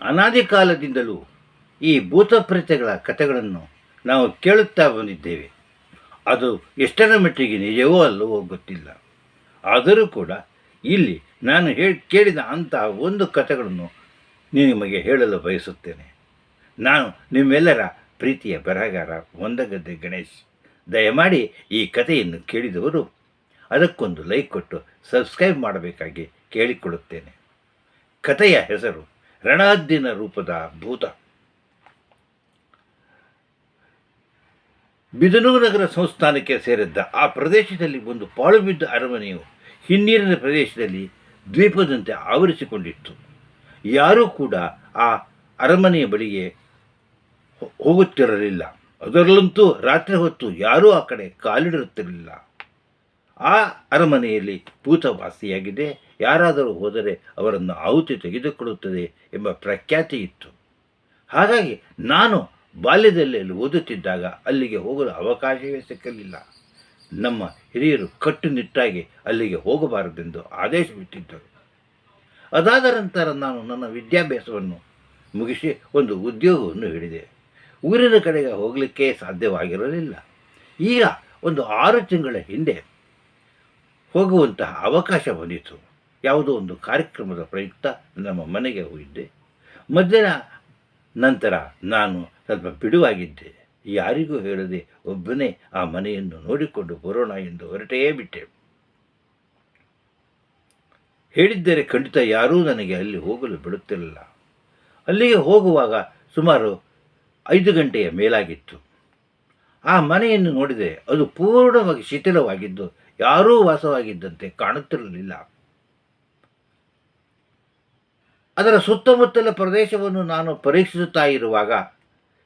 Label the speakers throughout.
Speaker 1: ಅನಾದಿ ಕಾಲದಿಂದಲೂ ಈ ಭೂತ ಪ್ರೇತಗಳ ಕಥೆಗಳನ್ನು ನಾವು ಕೇಳುತ್ತಾ ಬಂದಿದ್ದೇವೆ. ಅದು ಎಷ್ಟರ ಮಟ್ಟಿಗೆ ನಿಜವೋ ಅಲ್ಲವೋ ಗೊತ್ತಿಲ್ಲ. ಆದರೂ ಕೂಡ ಇಲ್ಲಿ ನಾನು ಹೇಳಿ ಕೇಳಿದ ಅಂತಹ ಒಂದು ಕಥೆಗಳನ್ನು ನಿಮಗೆ ಹೇಳಲು ಬಯಸುತ್ತೇನೆ. ನಾನು ನಿಮ್ಮೆಲ್ಲರ ಪ್ರೀತಿಯ ಬರಹಗಾರ ಒಂದಗದ್ದೆ ಗಣೇಶ್. ದಯಮಾಡಿ ಈ ಕಥೆಯನ್ನು ಕೇಳಿದವರು ಅದಕ್ಕೊಂದು ಲೈಕ್ ಕೊಟ್ಟು ಸಬ್ಸ್ಕ್ರೈಬ್ ಮಾಡಬೇಕಾಗಿ ಕೇಳಿಕೊಳ್ಳುತ್ತೇನೆ. ಕಥೆಯ ಹೆಸರು ರಣಹದ್ದಿನ ರೂಪದ ಭೂತ. ಬಿದನೂರು ನಗರ ಸಂಸ್ಥಾನಕ್ಕೆ ಸೇರಿದ್ದ ಆ ಪ್ರದೇಶದಲ್ಲಿ ಒಂದು ಪಾಳುಬಿದ್ದ ಅರಮನೆಯು ಹಿನ್ನೀರಿನ ಪ್ರದೇಶದಲ್ಲಿ ದ್ವೀಪದಂತೆ ಆವರಿಸಿಕೊಂಡಿತ್ತು. ಯಾರೂ ಕೂಡ ಆ ಅರಮನೆಯ ಬಳಿಗೆ ಹೋಗುತ್ತಿರಲಿಲ್ಲ. ಅದರಲ್ಲಂತೂ ರಾತ್ರಿ ಹೊತ್ತು ಯಾರೂ ಆ ಕಡೆ ಕಾಲಿಡುತ್ತಿರಲಿಲ್ಲ. ಆ ಅರಮನೆಯಲ್ಲಿ ಭೂತವಾಸಿಯಾಗಿದೆ. ಯಾರಾದರೂ ಹೋದರೆ ಅವರನ್ನು ಆಹುತಿ ತೆಗೆದುಕೊಳ್ಳುತ್ತದೆ ಎಂಬ ಪ್ರಖ್ಯಾತಿ ಇತ್ತು. ಹಾಗಾಗಿ ನಾನು ಬಾಲ್ಯದಲ್ಲಿ ಓದುತ್ತಿದ್ದಾಗ ಅಲ್ಲಿಗೆ ಹೋಗಲು ಅವಕಾಶವೇ ಸಿಕ್ಕಲಿಲ್ಲ. ನಮ್ಮ ಹಿರಿಯರು ಕಟ್ಟುನಿಟ್ಟಾಗಿ ಅಲ್ಲಿಗೆ ಹೋಗಬಾರದೆಂದು ಆದೇಶವಿಟ್ಟಿದ್ದರು ಅದಾದ ನಂತರ ನಾನು ನನ್ನ ವಿದ್ಯಾಭ್ಯಾಸವನ್ನು ಮುಗಿಸಿ ಒಂದು ಉದ್ಯೋಗವನ್ನು ಹಿಡಿದೆ. ಊರಿನ ಕಡೆಗೆ ಹೋಗಲಿಕ್ಕೆ ಸಾಧ್ಯವಾಗಿರಲಿಲ್ಲ. ಈಗ ಒಂದು ಆರು ತಿಂಗಳ ಹಿಂದೆ ಹೋಗುವಂತಹ ಅವಕಾಶ ಬಂದಿತು ಯಾವುದೋ ಒಂದು ಕಾರ್ಯಕ್ರಮದ ಪ್ರಯುಕ್ತ ನಮ್ಮ ಮನೆಗೆ ಹೋಗಿದ್ದೆ. ಮಧ್ಯಾಹ್ನ ನಂತರ ನಾನು ಸ್ವಲ್ಪ ಬಿಡುವಾಗಿದ್ದೆ. ಯಾರಿಗೂ ಹೇಳದೆ ಒಬ್ಬನೇ ಆ ಮನೆಯನ್ನು ನೋಡಿಕೊಂಡು ಬರೋಣ ಎಂದು ಹೊರಟೇ ಬಿಟ್ಟೆ. ಹೇಳಿದ್ದರೆ ಖಂಡಿತ ಯಾರೂ ನನಗೆ ಅಲ್ಲಿ ಹೋಗಲು ಬಿಡುತ್ತಿರಲಿಲ್ಲ. ಅಲ್ಲಿಗೆ ಹೋಗುವಾಗ ಸುಮಾರು ಐದು ಗಂಟೆಯ ಮೇಲಾಗಿತ್ತು. ಆ ಮನೆಯನ್ನು ನೋಡಿದರೆ ಅದು ಪೂರ್ಣವಾಗಿ ಶಿಥಿಲವಾಗಿದ್ದು ಯಾರೂ ವಾಸವಾಗಿದ್ದಂತೆ ಕಾಣುತ್ತಿರಲಿಲ್ಲ. ಅದರ ಸುತ್ತಮುತ್ತಲ ಪ್ರದೇಶವನ್ನು ನಾನು ಪರೀಕ್ಷಿಸುತ್ತಾ ಇರುವಾಗ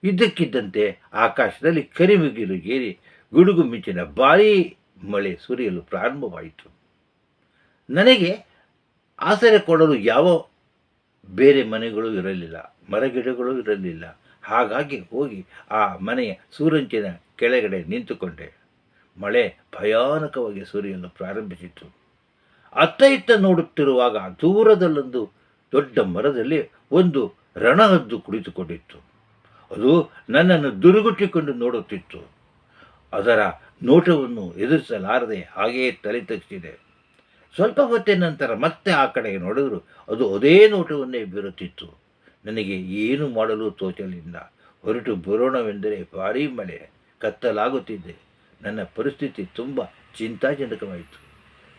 Speaker 1: ಇದ್ದಕ್ಕಿದ್ದಂತೆ ಆಕಾಶದಲ್ಲಿ ಕರಿಮುಗಿಲು ಏರಿ ಗುಡುಗು ಮಿಂಚಿನ ಭಾರೀ ಮಳೆ ಸುರಿಯಲು ಪ್ರಾರಂಭವಾಯಿತು. ನನಗೆ ಆಸರೆ ಕೊಡಲು ಯಾವ ಬೇರೆ ಮನೆಗಳು ಇರಲಿಲ್ಲ, ಮರಗಿಡಗಳು ಇರಲಿಲ್ಲ. ಹಾಗಾಗಿ ಹೋಗಿ ಆ ಮನೆಯ ಸೂರಂಚಿನ ಕೆಳಗಡೆ ನಿಂತುಕೊಂಡೆ. ಮಳೆ ಭಯಾನಕವಾಗಿ ಸುರಿಯಲು ಪ್ರಾರಂಭಿಸಿತು ಅತ್ತ ಇತ್ತ ನೋಡುತ್ತಿರುವಾಗ ದೂರದಲ್ಲೊಂದು ದೊಡ್ಡ ಮರದಲ್ಲಿ ಒಂದು ರಣಹದ್ದು ಕುಳಿತುಕೊಂಡಿತ್ತು. ಅದು ನನ್ನನ್ನು ದುರುಗುಟ್ಟಿಕೊಂಡು ನೋಡುತ್ತಿತ್ತು. ಅದರ ನೋಟವನ್ನು ಎದುರಿಸಲಾರದೆ ಹಾಗೆಯೇ ತಲೆ ತಗ್ಸಿದೆ. ಸ್ವಲ್ಪ ಹೊತ್ತಿನ ನಂತರ ಮತ್ತೆ ಆ ಕಡೆಗೆ ನೋಡಿದ್ರು ಅದು ಅದೇ ನೋಟವನ್ನೇ ಬೀರುತ್ತಿತ್ತು. ನನಗೆ ಏನು ಮಾಡಲು ತೋಚಲಿಲ್ಲ. ಹೊರಟು ಬರೋಣವೆಂದರೆ ಭಾರೀ ಮಳೆ ಕತ್ತಲಾಗುತ್ತಿದ್ದೆ ನನ್ನ ಪರಿಸ್ಥಿತಿ ತುಂಬ ಚಿಂತಾಜನಕವಾಯಿತು.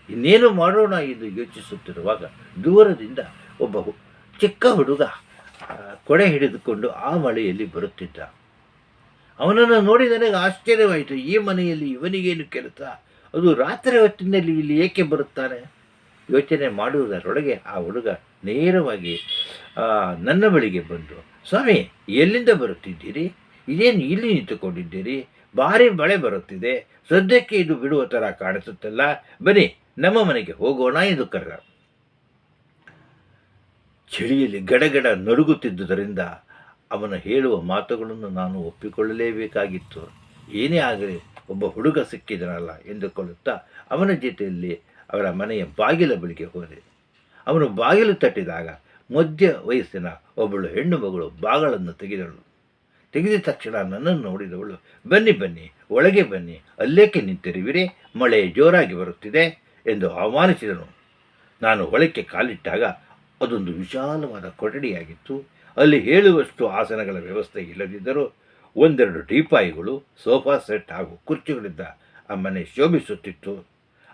Speaker 1: ಇನ್ನೇನು ಮಾಡೋಣ ಎಂದು ಯೋಚಿಸುತ್ತಿರುವಾಗ ದೂರದಿಂದ ಒಬ್ಬ ಚಿಕ್ಕ ಹುಡುಗ ಕೊಡೆ ಹಿಡಿದುಕೊಂಡು ಆ ಮಳೆಯಲ್ಲಿ ಬರುತ್ತಿದ್ದ. ಅವನನ್ನು ನೋಡಿ ನನಗೆ ಆಶ್ಚರ್ಯವಾಯಿತು. ಈ ಮನೆಯಲ್ಲಿ ಇವನಿಗೇನು ಕೆಲಸ? ಅದು ರಾತ್ರಿ ಹೊತ್ತಿನಲ್ಲಿ ಇಲ್ಲಿ ಏಕೆ ಬರುತ್ತಾನೆ? ಯೋಚನೆ ಮಾಡುವುದರೊಳಗೆ ಆ ಹುಡುಗ ನೇರವಾಗಿ ನನ್ನ ಬಳಿಗೆ ಬಂದು, ಸ್ವಾಮಿ, ಎಲ್ಲಿಂದ ಬರುತ್ತಿದ್ದೀರಿ? ಇದೇನು ಇಲ್ಲಿ ನಿಂತುಕೊಂಡಿದ್ದೀರಿ? ಭಾರಿ ಮಳೆ ಬರುತ್ತಿದೆ. ಸದ್ಯಕ್ಕೆ ಇದು ಬಿಡುವ ಥರ ಕಾಣಿಸುತ್ತಲ್ಲ. ಬನ್ನಿ, ನಮ್ಮ ಮನೆಗೆ ಹೋಗೋಣ ಎಂದು ಕರೆದ. ಚಳಿಯಲ್ಲಿ ಗಡಗಡ ನಡುಗುತ್ತಿದ್ದುದರಿಂದ ಅವನ ಹೇಳುವ ಮಾತುಗಳನ್ನು ನಾನು ಒಪ್ಪಿಕೊಳ್ಳಲೇಬೇಕಾಗಿತ್ತು. ಏನೇ ಆಗಲಿ, ಒಬ್ಬ ಹುಡುಗ ಸಿಕ್ಕಿದನಲ್ಲ ಎಂದುಕೊಳ್ಳುತ್ತಾ ಅವನ ಜೊತೆಯಲ್ಲಿ ಅವರ ಮನೆಯ ಬಾಗಿಲ ಬಳಿಗೆ ಹೋದೆ. ಅವನು ಬಾಗಿಲು ತಟ್ಟಿದಾಗ ಮಧ್ಯ ವಯಸ್ಸಿನ ಒಬ್ಬಳು ಹೆಣ್ಣು ಮಗಳು ಬಾಗಳನ್ನು ತೆಗೆದಳು. ತೆಗೆದ ತಕ್ಷಣ ನನ್ನನ್ನು ನೋಡಿದವಳು. ಬನ್ನಿ ಬನ್ನಿ, ಒಳಗೆ ಬನ್ನಿ, ಅಲ್ಲೇಕೆ ನಿಂತಿರುವಿರಿ? ಮಳೆ ಜೋರಾಗಿ ಬರುತ್ತಿದೆ ಎಂದು ಆಹ್ವಾನಿಸಿದನು ನಾನು ಒಳಕ್ಕೆ ಕಾಲಿಟ್ಟಾಗ ಅದೊಂದು ವಿಶಾಲವಾದ ಕೊಠಡಿಯಾಗಿತ್ತು. ಅಲ್ಲಿ ಹೇಳುವಷ್ಟು ಆಸನಗಳ ವ್ಯವಸ್ಥೆ ಇಲ್ಲದಿದ್ದರೂ ಒಂದೆರಡು ಟೀಪಾಯಿಗಳು, ಸೋಫಾ ಸೆಟ್ ಹಾಗೂ ಕುರ್ಚಿಗಳಿದ್ದ ಆ ಮನೆ ಶೋಭಿಸುತ್ತಿತ್ತು.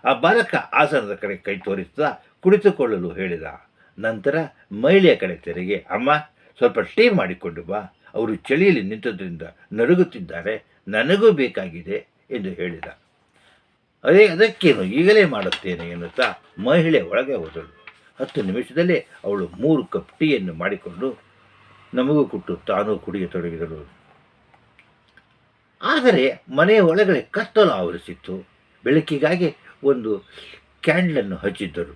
Speaker 1: ಆ ಬಾಲಕ ಆಸನದ ಕಡೆ ಕೈ ತೋರಿಸುತ್ತಾ ಕುಳಿತುಕೊಳ್ಳಲು ಹೇಳಿದ, ನಂತರ ಮಹಿಳೆಯ ಕಡೆ ತೆರೆಗೆ, ಅಮ್ಮ. ಸ್ವಲ್ಪ ಟೀ ಮಾಡಿಕೊಂಡು ಬಾ. ಅವರು ಚಳಿಯಲ್ಲಿ ನಿಂತದ್ರಿಂದ ನರಗುತ್ತಿದ್ದಾರೆ, ನನಗೂ ಬೇಕಾಗಿದೆ ಎಂದು ಹೇಳಿದ. ಅದೇ ಅದಕ್ಕೇನು ಈಗಲೇ ಮಾಡುತ್ತೇನೆ ಎನ್ನುತ್ತಾ ಮಹಿಳೆ ಒಳಗೆ ಹೋದಳು. ಹತ್ತು ನಿಮಿಷದಲ್ಲೇ ಅವಳು ಮೂರು ಕಪ್ ಟೀಯನ್ನು ಮಾಡಿಕೊಂಡು ನಮಗೂ ಕೊಟ್ಟು ತಾನೂ ಕುಡಿಯತೊಡಗಿದಳು. ಆದರೆ ಮನೆಯ ಒಳಗಡೆ ಕತ್ತಲು ಆವರಿಸಿತ್ತು. ಬೆಳಕಿಗಾಗಿ ಒಂದು ಕ್ಯಾಂಡ್ಲನ್ನು ಹಚ್ಚಿದ್ದರು.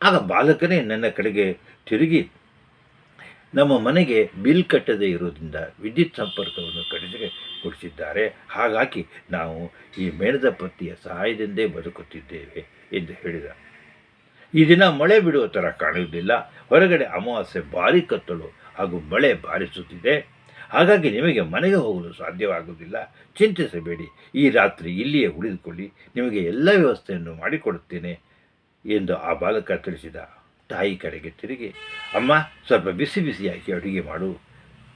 Speaker 1: ಆಗ ಬಾಲಕನೇ ನನ್ನ ಕಡೆಗೆ ತಿರುಗಿ ನಮ್ಮ ಮನೆಗೆ ಬಿಲ್ ಕಟ್ಟದೇ ಇರುವುದರಿಂದ ವಿದ್ಯುತ್ ಸಂಪರ್ಕವನ್ನು ಕಡಿತಗೆ ಕೊಡಿಸಿದ್ದಾರೆ. ಹಾಗಾಗಿ ನಾವು ಈ ಮೇಣದ ಪತ್ತಿಯ ಸಹಾಯದಿಂದೇ ಬದುಕುತ್ತಿದ್ದೇವೆ ಎಂದು ಹೇಳಿದ. ಈ ದಿನ ಮಳೆ ಬಿಡುವ ಥರ ಕಾಣುವುದಿಲ್ಲ. ಹೊರಗಡೆ ಅಮಾವಾಸ್ಯೆ ಭಾರಿ ಕತ್ತಲು ಹಾಗೂ ಮಳೆ ಬಾರಿಸುತ್ತಿದೆ. ಹಾಗಾಗಿ ನಿಮಗೆ ಮನೆಗೆ ಹೋಗಲು ಸಾಧ್ಯವಾಗುವುದಿಲ್ಲ. ಚಿಂತಿಸಬೇಡಿ. ಈ ರಾತ್ರಿ ಇಲ್ಲಿಯೇ ಉಳಿದುಕೊಳ್ಳಿ. ನಿಮಗೆ ಎಲ್ಲ ವ್ಯವಸ್ಥೆಯನ್ನು ಮಾಡಿಕೊಡುತ್ತೇನೆ ಎಂದು ಆ ಬಾಲಕ ತಿಳಿಸಿದ. ತಾಯಿ ಕಡೆಗೆ ತಿರುಗಿ, ಅಮ್ಮ, ಸ್ವಲ್ಪ ಬಿಸಿ ಬಿಸಿಯಾಗಿ ಅಡುಗೆ ಮಾಡು.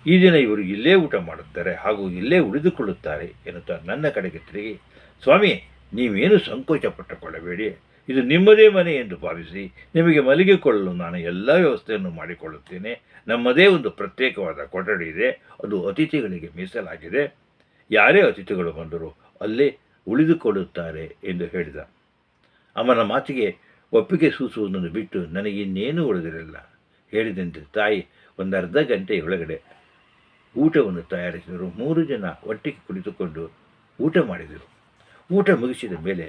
Speaker 1: ಈ ದಿನ ಇವರು ಇಲ್ಲೇ ಊಟ ಮಾಡುತ್ತಾರೆ, ಹಾಗೂ ಇಲ್ಲೇ ಉಳಿದುಕೊಳ್ಳುತ್ತಾರೆ ಎನ್ನುತ್ತಾ ನನ್ನ ಕಡೆಗೆ ತಿರುಗಿ, ಸ್ವಾಮಿ, ನೀವೇನು ಸಂಕೋಚ ಪಟ್ಟುಕೊಳ್ಳಬೇಡಿ. ಇದು ನಿಮ್ಮದೇ ಮನೆ ಎಂದು ಭಾವಿಸಿ, ನಿಮಗೆ ಮಲಗಿಕೊಳ್ಳಲು ನಾನು ಎಲ್ಲ ವ್ಯವಸ್ಥೆಯನ್ನು ಮಾಡಿಕೊಳ್ಳುತ್ತೇನೆ. ನಮ್ಮದೇ ಒಂದು ಪ್ರತ್ಯೇಕವಾದ ಕೊಠಡಿ ಇದೆ. ಅದು ಅತಿಥಿಗಳಿಗೆ ಮೀಸಲಾಗಿದೆ. ಯಾರೇ ಅತಿಥಿಗಳು ಬಂದರೂ ಅಲ್ಲೇ ಉಳಿದುಕೊಳ್ಳುತ್ತಾರೆ ಎಂದು ಹೇಳಿದ. ಅಮ್ಮನ ಮಾತಿಗೆ ಒಪ್ಪಿಗೆ ಸೂಸುವುದನ್ನು ಬಿಟ್ಟು ನನಗಿನ್ನೇನೂ ಉಳಿದಿರಲಿಲ್ಲ. ಹೇಳಿದಂತೆ ತಾಯಿ ಒಂದು ಅರ್ಧ ಗಂಟೆಯೊಳಗಡೆ ಊಟವನ್ನು ತಯಾರಿಸಿದರು. ಮೂರು ಜನ ಒಟ್ಟಿಗೆ ಕುಳಿತುಕೊಂಡು ಊಟ ಮಾಡಿದರು. ಊಟ ಮುಗಿಸಿದ ಮೇಲೆ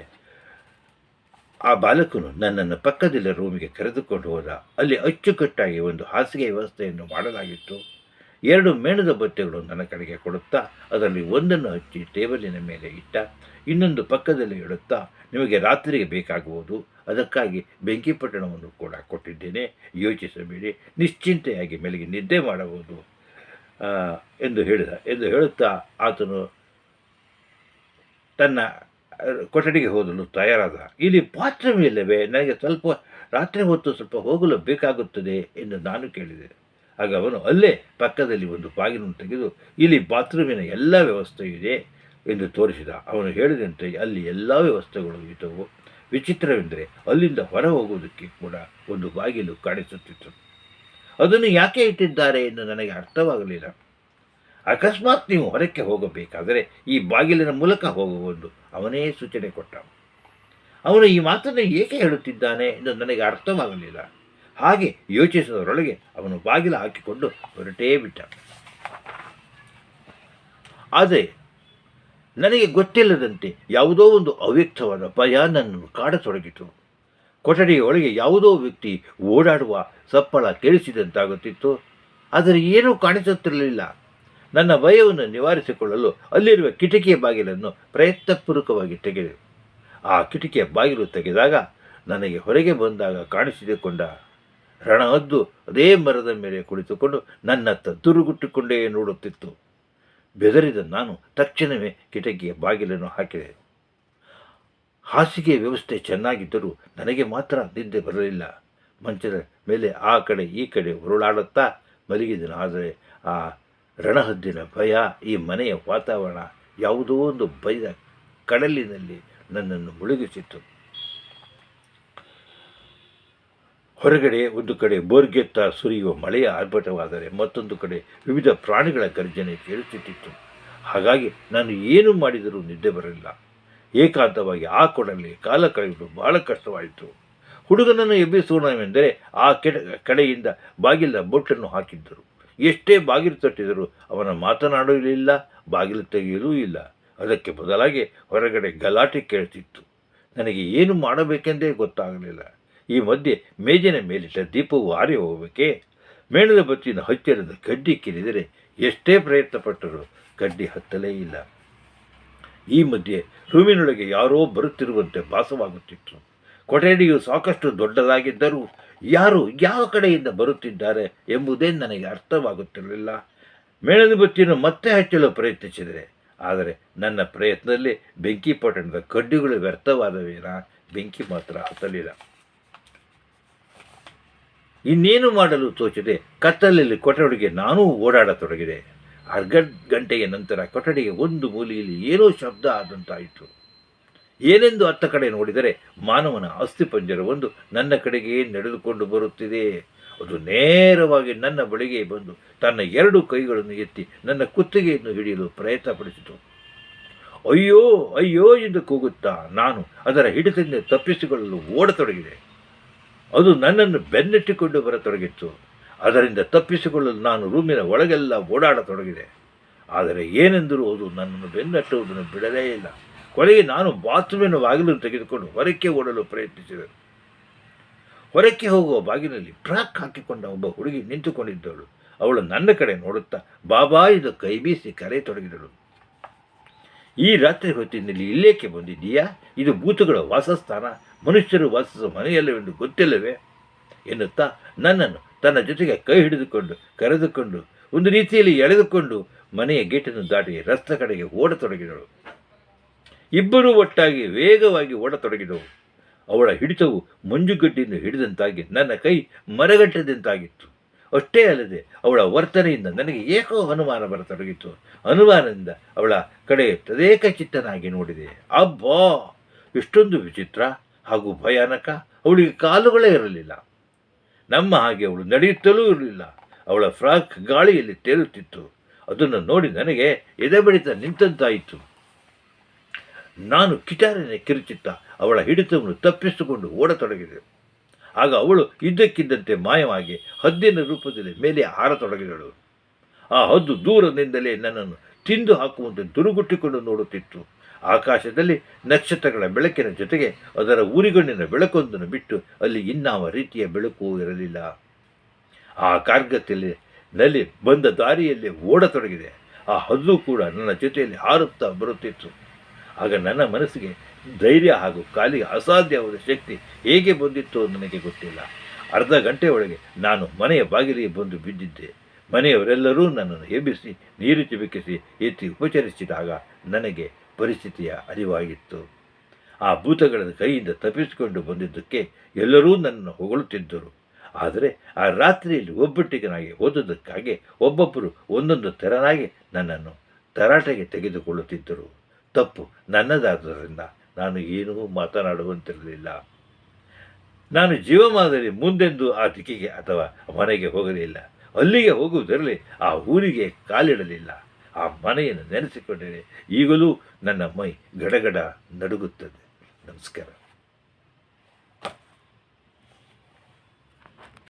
Speaker 1: ಆ ಬಾಲಕನು ನನ್ನನ್ನು ಪಕ್ಕದಲ್ಲಿ ರೂಮಿಗೆ ಕರೆದುಕೊಂಡು ಹೋದ. ಅಲ್ಲಿ ಅಚ್ಚುಕಟ್ಟಾಗಿ ಒಂದು ಹಾಸಿಗೆ ವ್ಯವಸ್ಥೆಯನ್ನು ಮಾಡಲಾಗಿತ್ತು. ಎರಡು ಮೇಣದ ಬಟ್ಟೆಗಳು ನನ್ನ ಕಡೆಗೆ ಕೊಡುತ್ತಾ, ಅದರಲ್ಲಿ ಒಂದನ್ನು ಹಚ್ಚಿ ಟೇಬಲಿನ ಮೇಲೆ ಇಟ್ಟ, ಇನ್ನೊಂದು ಪಕ್ಕದಲ್ಲಿ ಇಡುತ್ತಾ, ನಿಮಗೆ ರಾತ್ರಿಗೆ ಬೇಕಾಗುವುದು ಅದಕ್ಕಾಗಿ ಬೆಂಕಿಪಟ್ಟಣವನ್ನು ಕೂಡ ಕೊಟ್ಟಿದ್ದೇನೆ. ಯೋಚಿಸಬೇಡಿ. ನಿಶ್ಚಿಂತೆಯಾಗಿ ಮೇಲೆಗೆ ನಿದ್ದೆ ಮಾಡಬಹುದು ಎಂದು ಹೇಳಿದ, ಎಂದು ಹೇಳುತ್ತಾ ಆತನು ತನ್ನ ಕೊಠಡಿಗೆ ಹೋದಲು ತಯಾರಾದ, ಇಲ್ಲಿ ಬಾತ್ರೂಮ್ ಇಲ್ಲವೇ ನನಗೆ ಸ್ವಲ್ಪ ರಾತ್ರಿ ಹೊತ್ತು ಸ್ವಲ್ಪ ಹೋಗಲು ಬೇಕಾಗುತ್ತದೆ ಎಂದು ನಾನು ಕೇಳಿದೆ. ಆಗ ಅವನು, ಅಲ್ಲೇ ಪಕ್ಕದಲ್ಲಿ ಒಂದು ಬಾಗಿಲು ತೆಗೆದು, ಇಲ್ಲಿ ಬಾತ್ರೂಮಿನ ಎಲ್ಲ ವ್ಯವಸ್ಥೆ ಇದೆ ಎಂದು ತೋರಿಸಿದ. ಅವನು ಹೇಳಿದಂತೆ ಅಲ್ಲಿ ಎಲ್ಲ ವ್ಯವಸ್ಥೆಗಳು ಇದ್ದವು. ವಿಚಿತ್ರವೆಂದರೆ ಅಲ್ಲಿಂದ ಹೊರ ಹೋಗುವುದಕ್ಕೆ ಕೂಡ ಒಂದು ಬಾಗಿಲು ಕಾಣಿಸುತ್ತಿತ್ತು. ಅದನ್ನು ಯಾಕೆ ಇಟ್ಟಿದ್ದಾರೆ ಎಂದು ನನಗೆ ಅರ್ಥವಾಗಲಿಲ್ಲ. ಅಕಸ್ಮಾತ್ ನೀವು ಹೊರಕ್ಕೆ ಹೋಗಬೇಕಾದರೆ ಈ ಬಾಗಿಲಿನ ಮೂಲಕ ಹೋಗುವುದು ಅವನೇ ಸೂಚನೆ ಕೊಟ್ಟ. ಅವನು ಈ ಮಾತನ್ನು ಏಕೆ ಹೇಳುತ್ತಿದ್ದಾನೆ ಎಂದು ನನಗೆ ಅರ್ಥವಾಗಲಿಲ್ಲ. ಹಾಗೆ ಯೋಚಿಸಿದವರೊಳಗೆ ಅವನು ಬಾಗಿಲು ಹಾಕಿಕೊಂಡು ಹೊರಟೇ ಬಿಟ್ಟ. ಆದರೆ ನನಗೆ ಗೊತ್ತಿಲ್ಲದಂತೆ ಯಾವುದೋ ಒಂದು ಅವ್ಯಕ್ತವಾದ ಭಯ ನನ್ನನ್ನು ಕಾಡತೊಡಗಿತು. ಕೊಠಡಿಯೊಳಗೆ ಯಾವುದೋ ವ್ಯಕ್ತಿ ಓಡಾಡುವ ಸಪ್ಪಳ ಕೇಳಿಸಿದಂತಾಗುತ್ತಿತ್ತು. ಆದರೆ ಏನೂ ಕಾಣಿಸುತ್ತಿರಲಿಲ್ಲ. ನನ್ನ ಭಯವನ್ನು ನಿವಾರಿಸಿಕೊಳ್ಳಲು ಅಲ್ಲಿರುವ ಕಿಟಕಿಯ ಬಾಗಿಲನ್ನು ಪ್ರಯತ್ನಪೂರ್ವಕವಾಗಿ ತೆಗೆದೆ. ಆ ಕಿಟಕಿಯ ಬಾಗಿಲು ತೆಗೆದಾಗ ನನಗೆ ಹೊರಗೆ ಬಂದಾಗ ಕಾಣಿಸಿಕೊಂಡ ರಣಹದ್ದು ಅದೇ ಮರದ ಮೇಲೆ ಕುಳಿತುಕೊಂಡು ನನ್ನತ್ತ ದುರುಗುಟ್ಟಿಕೊಂಡೇ ನೋಡುತ್ತಿತ್ತು. ಬೆದರಿದ ನಾನು ತಕ್ಷಣವೇ ಕಿಟಕಿಯ ಬಾಗಿಲನ್ನು ಹಾಕಿದೆ. ಹಾಸಿಗೆ ವ್ಯವಸ್ಥೆ ಚೆನ್ನಾಗಿದ್ದರೂ ನನಗೆ ಮಾತ್ರ ನಿದ್ದೆ ಬರಲಿಲ್ಲ. ಮಂಚದ ಮೇಲೆ ಆ ಕಡೆ ಈ ಕಡೆ ಉರುಳಾಡುತ್ತಾ ಮಲಗಿದನು. ಆದರೆ ಆ ರಣಹದ್ದಿನ ಭಯ, ಈ ಮನೆಯ ವಾತಾವರಣ ಯಾವುದೋ ಒಂದು ಭಯದ ಕಡಲಿನಲ್ಲಿ ನನ್ನನ್ನು ಮುಳುಗಿಸಿತ್ತು. ಹೊರಗಡೆ ಒಂದು ಕಡೆ ಬೋರ್ಗೆತ್ತ ಸುರಿಯುವ ಮಳೆಯ ಆರ್ಭಟವಾದರೆ ಮತ್ತೊಂದು ಕಡೆ ವಿವಿಧ ಪ್ರಾಣಿಗಳ ಗರ್ಜನೆ ಕೇಳುತ್ತಿತ್ತು. ಹಾಗಾಗಿ ನಾನು ಏನು ಮಾಡಿದರೂ ನಿದ್ದೆ ಬರಲಿಲ್ಲ. ಏಕಾಂತವಾಗಿ ಆ ಕೊಡಲಿ ಕಾಲ ಕಳೆಯುವುದು ಬಹಳ ಕಷ್ಟವಾಯಿತು. ಹುಡುಗನನ್ನು ಎಬ್ಬಿಸೋಣವೆಂದರೆ ಆ ಕೆಡ, ಕಡೆಯಿಂದ ಬಾಗಿಲ ಬೊಟ್ಟನ್ನು ಹಾಕಿದ್ದರು. ಎಷ್ಟೇ ಬಾಗಿಲು ತಟ್ಟಿದರೂ ಅವನ ಮಾತನಾಡಲಿಲ್ಲ, ಬಾಗಿಲು ತೆಗೆಯಲೂ ಇಲ್ಲ. ಅದಕ್ಕೆ ಬದಲಾಗಿ ಹೊರಗಡೆ ಗಲಾಟೆ ಕೇಳ್ತಿತ್ತು ನನಗೆ ಏನು ಮಾಡಬೇಕೆಂದೇ ಗೊತ್ತಾಗಲಿಲ್ಲ. ಈ ಮಧ್ಯೆ ಮೇಜಿನ ಮೇಲಿಟ್ಟ ದೀಪವು ಆರಿ ಹೋಗಬೇಕೇ ಮೇಣದ ಬತ್ತಿನ ಹತ್ತಿರದ ಕಡ್ಡಿ ಕಿರಿದರೆ ಎಷ್ಟೇ ಪ್ರಯತ್ನ ಪಟ್ಟರೂ ಕಡ್ಡಿ ಹತ್ತಲೇ ಇಲ್ಲ. ಈ ಮಧ್ಯೆ ರೂಮಿನೊಳಗೆ ಯಾರೋ ಬರುತ್ತಿರುವಂತೆ ಭಾಸವಾಗುತ್ತಿತ್ತು. ಕೊಠಡಿಯು ಸಾಕಷ್ಟು ದೊಡ್ಡದಾಗಿದ್ದರೂ ಯಾರು ಯಾವ ಕಡೆಯಿಂದ ಬರುತ್ತಿದ್ದಾರೆ ಎಂಬುದೇ ನನಗೆ ಅರ್ಥವಾಗುತ್ತಿರಲಿಲ್ಲ. ಮೇಣದ ಬತ್ತಿಯನ್ನು ಮತ್ತೆ ಹಚ್ಚಲು ಪ್ರಯತ್ನಿಸಿದರೆ, ಆದರೆ ನನ್ನ ಪ್ರಯತ್ನದಲ್ಲಿ ಬೆಂಕಿ ಪಟ್ಟಣದ ಕಡ್ಡಿಗಳು ವ್ಯರ್ಥವಾದವೇನ? ಬೆಂಕಿ ಮಾತ್ರ ಹತ್ತಲಿಲ್ಲ. ಇನ್ನೇನು ಮಾಡಲು ತೋಚದೆ ಕತ್ತಲಲ್ಲಿ ಕೊಠಡಿಗೆ ನಾನೂ ಓಡಾಡತೊಡಗಿದೆ. ಅರ್ಧ ಗಂಟೆಯ ನಂತರ ಕೊಠಡಿಗೆ ಒಂದು ಮೂಲೆಯಲ್ಲಿ ಏನೋ ಶಬ್ದ ಆದಂತಾಯಿತು. ಏನೆಂದು ಅತ್ತ ಕಡೆ ನೋಡಿದರೆ ಮಾನವನ ಅಸ್ಥಿಪಂಜರವೊಂದು ನನ್ನ ಕಡೆಗೆ ನಡೆದುಕೊಂಡು ಬರುತ್ತಿದೆ. ಅದು ನೇರವಾಗಿ ನನ್ನ ಬಳಿಗೆ ಬಂದು ತನ್ನ ಎರಡು ಕೈಗಳನ್ನು ಎತ್ತಿ ನನ್ನ ಕುತ್ತಿಗೆಯನ್ನು ಹಿಡಿಯಲು ಪ್ರಯತ್ನ ಪಡಿಸಿತು ಅಯ್ಯೋ ಅಯ್ಯೋ ಎಂದು ಕೂಗುತ್ತಾ ನಾನು ಅದರ ಹಿಡಿತದಿಂದ ತಪ್ಪಿಸಿಕೊಳ್ಳಲು ಓಡತೊಡಗಿದೆ. ಅದು ನನ್ನನ್ನು ಬೆನ್ನಟ್ಟಿಕೊಂಡು ಬರತೊಡಗಿತ್ತು. ಅದರಿಂದ ತಪ್ಪಿಸಿಕೊಳ್ಳಲು ನಾನು ರೂಮಿನ ಒಳಗೆಲ್ಲ ಓಡಾಡತೊಡಗಿದೆ. ಆದರೆ ಏನೆಂದರೂ ಅದು ನನ್ನನ್ನು ಬೆನ್ನಟ್ಟುವುದನ್ನು ಬಿಡಲೇ ಇಲ್ಲ. ಕೊನೆಗೆ ನಾನು ಬಾತ್ರೂಮಿನ ಬಾಗಿಲನ್ನು ತೆಗೆದುಕೊಂಡು ಹೊರಕ್ಕೆ ಓಡಲು ಪ್ರಯತ್ನಿಸಿದೆ. ಹೊರಕ್ಕೆ ಹೋಗುವ ಬಾಗಿಲಲ್ಲಿ ಟ್ರಾಕ್ ಹಾಕಿಕೊಂಡ ಒಬ್ಬ ಹುಡುಗಿ ನಿಂತುಕೊಂಡಿದ್ದವಳು ಅವಳು ನನ್ನ ಕಡೆ ನೋಡುತ್ತಾ ಬಾಬಾ ಇದು ಕೈ ಬೀಸಿ ಕರೆ ತೊಡಗಿದಳು. ಈ ರಾತ್ರಿ ಹೊತ್ತಿನಲ್ಲಿ ಇಲ್ಲೇಕೆ ಬಂದಿದ್ದೀಯಾ? ಇದು ಬೂತುಗಳ ವಾಸಸ್ಥಾನ. ಮನುಷ್ಯರು ವಾಸಿಸುವ ಮನೆಯಲ್ಲವೆಂದು ಗೊತ್ತಿಲ್ಲವೇ? ಎನ್ನುತ್ತಾ ನನ್ನನ್ನು ತನ್ನ ಜೊತೆಗೆ ಕೈ ಹಿಡಿದುಕೊಂಡು, ಕರೆದುಕೊಂಡು, ಒಂದು ರೀತಿಯಲ್ಲಿ ಎಳೆದುಕೊಂಡು ಮನೆಯ ಗೇಟನ್ನು ದಾಟಿ ರಸ್ತೆ ಕಡೆಗೆ ಓಡತೊಡಗಿದಳು. ಇಬ್ಬರೂ ಒಟ್ಟಾಗಿ ವೇಗವಾಗಿ ಓಡತೊಡಗಿದವು. ಅವಳ ಹಿಡಿತವು ಮಂಜುಗಡ್ಡೆಯನ್ನು ಹಿಡಿದಂತಾಗಿ ನನ್ನ ಕೈ ಮರಗಟ್ಟದಂತಾಗಿತ್ತು. ಅಷ್ಟೇ ಅಲ್ಲದೆ ಅವಳ ವರ್ತನೆಯಿಂದ ನನಗೆ ಏಕೋ ಅನುಮಾನ ಬರತೊಡಗಿತ್ತು ಅನುಮಾನದಿಂದ ಅವಳ ಕಡೆ ತದೇಕ ಚಿತ್ತನಾಗಿ ನೋಡಿದೆ. ಅಬ್ಬಾ! ಎಷ್ಟೊಂದು ವಿಚಿತ್ರ ಹಾಗೂ ಭಯಾನಕ. ಅವಳಿಗೆ ಕಾಲುಗಳೇ ಇರಲಿಲ್ಲ. ನಮ್ಮ ಹಾಗೆ ಅವಳು ನಡೆಯುತ್ತಲೂ ಇರಲಿಲ್ಲ. ಅವಳ ಫ್ರಾಕ್ ಗಾಳಿಯಲ್ಲಿ ತೇಲುತ್ತಿತ್ತು. ಅದನ್ನು ನೋಡಿ ನನಗೆ ಎದೆಬಡಿತ ನಿಂತಂತಾಯಿತು. ನಾನು ಕಿಟಾರನೆ ಕಿರುಚಿತ್ತ ಅವಳ ಹಿಡಿತವನ್ನು ತಪ್ಪಿಸಿಕೊಂಡು ಓಡತೊಡಗಿದೆ. ಆಗ ಅವಳು ಇದ್ದಕ್ಕಿದ್ದಂತೆ ಮಾಯವಾಗಿ ಹದ್ದಿನ ರೂಪದಲ್ಲಿ ಮೇಲೆ ಹಾರತೊಡಗಿದಳು. ಆ ಹದ್ದು ದೂರದಿಂದಲೇ ನನ್ನನ್ನು ತಿಂದು ಹಾಕುವಂತೆ ದುರುಗುಟ್ಟಿಕೊಂಡು ನೋಡುತ್ತಿತ್ತು. ಆಕಾಶದಲ್ಲಿ ನಕ್ಷತ್ರಗಳ ಬೆಳಕಿನ ಜೊತೆಗೆ ಅದರ ಊರಿಗಣ್ಣಿನ ಬೆಳಕೊಂದನ್ನು ಬಿಟ್ಟು ಅಲ್ಲಿ ಇನ್ನಾವ ರೀತಿಯ ಬೆಳಕು ಇರಲಿಲ್ಲ. ಆ ಕಾರ್ಗತ್ತಲ್ಲಿ ನಲ್ಲಿ ಬಂದ ದಾರಿಯಲ್ಲಿ ಓಡತೊಡಗಿದೆ. ಆ ಹದ್ದು ಕೂಡ ನನ್ನ ಜೊತೆಯಲ್ಲಿ ಹಾರುತ್ತಾ ಬರುತ್ತಿತ್ತು. ಆಗ ನನ್ನ ಮನಸ್ಸಿಗೆ ಧೈರ್ಯ ಹಾಗೂ ಕಾಲಿಗೆ ಅಸಾಧ್ಯವಾದ ಶಕ್ತಿ ಹೇಗೆ ಬಂದಿತ್ತು ನನಗೆ ಗೊತ್ತಿಲ್ಲ. ಅರ್ಧ ಗಂಟೆ ಒಳಗೆ ನಾನು ಮನೆಯ ಬಾಗಿಲಿಗೆ ಬಂದು ಬಿದ್ದಿದ್ದೆ. ಮನೆಯವರೆಲ್ಲರೂ ನನ್ನನ್ನು ಎಬ್ಬಿಸಿ ನೀರು ಚಿಬುಕಿಸಿ ಎತ್ತಿ ಉಪಚರಿಸಿದಾಗ ನನಗೆ ಪರಿಸ್ಥಿತಿಯ ಅರಿವಾಗಿತ್ತು. ಆ ಭೂತಗಳನ್ನು ಕೈಯಿಂದ ತಪ್ಪಿಸಿಕೊಂಡು ಬಂದಿದ್ದಕ್ಕೆ ಎಲ್ಲರೂ ನನ್ನನ್ನು ಹೊಗಳುತ್ತಿದ್ದರು. ಆದರೆ ಆ ರಾತ್ರಿಯಲ್ಲಿ ಒಬ್ಬಟ್ಟಿಗನಾಗಿ ಓದೋದಕ್ಕಾಗಿ ಒಬ್ಬೊಬ್ಬರು ಒಂದೊಂದು ತೆರನಾಗಿ ನನ್ನನ್ನು ತರಾಟೆಗೆ ತೆಗೆದುಕೊಳ್ಳುತ್ತಿದ್ದರು. ತಪ್ಪು ನನ್ನದಾದ್ದರಿಂದ ನಾನು ಏನೂ ಮಾತನಾಡುವಂತಿರಲಿಲ್ಲ. ನಾನು ಜೀವಮಾನದಲ್ಲಿ ಮುಂದೆಂದು ಆ ದಿಕ್ಕಿಗೆ ಅಥವಾ ಮನೆಗೆ ಹೋಗಲಿಲ್ಲ. ಅಲ್ಲಿಗೆ ಹೋಗುವುದರಲ್ಲಿ ಆ ಊರಿಗೆ ಕಾಲಿಡಲಿಲ್ಲ. ಆ ಮನೆಯನ್ನು ನೆನೆಸಿಕೊಂಡರೆ. ಈಗಲೂ ನನ್ನ ಮೈ ಗಡಗಡ ನಡುಗುತ್ತದೆ. ನಮಸ್ಕಾರ.